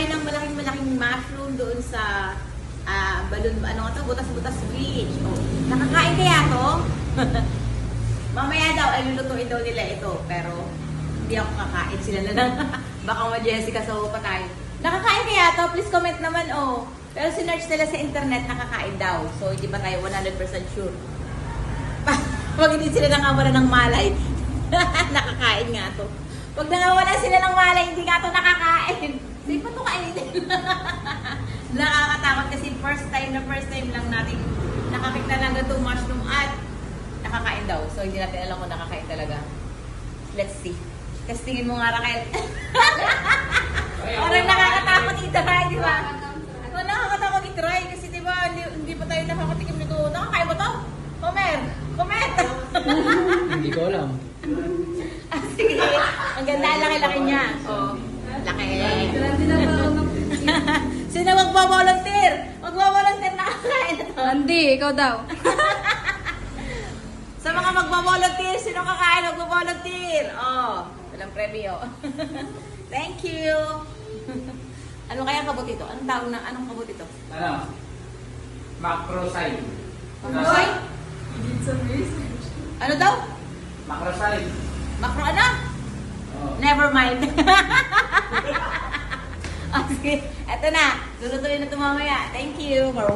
tayo ng malaking malaking mushroom doon sa ah balon, ano nga to, butas-butas beach. Oh, nakakain kaya to? Mamaya daw, ay lulutuin daw nila ito. Pero, hindi ako kakain. Sila na lang. Baka ma Jessica, so pa tayo. Nakakain kaya to? Please comment naman, oh. Pero sinerch nila sa internet, nakakain daw. So, hindi pa tayo 100% sure. Pag hindi sila nangawala ng malay, nakakain nga to. Pag nangawala sila ng malay, hindi nga to nakakain. Hindi pa to kainin. Nakakatakot kasi first time na first time lang natin nakakita ng ganito mushroom at nakakain daw. So, hindi natin alam kung nakakain talaga. Let's see. Testingin mo nga, Raquel. Parang nakakatakot i-try, di ba? Oh, nakakatakot i-try kasi di ba, hindi, hindi pa tayo nakakatikim nito. Nakakain ba to? Comment! Comment! Hindi ko alam. Ah, Sige. Ang ganda, laki-laki niya. Oh, to. Randy, ikaw daw. Sa mga magbavolunteer, sino kakain magbavolunteer? Oh, walang premyo. Thank you. ano kaya kabut ito? Anong tawag na, anong kabut ito? Ano? Macroside. Macroy? Ano daw? Macroside. Macro ano? Oh. Never mind. oh, sige. Eto na. Lulutuin na ito mamaya. Thank you for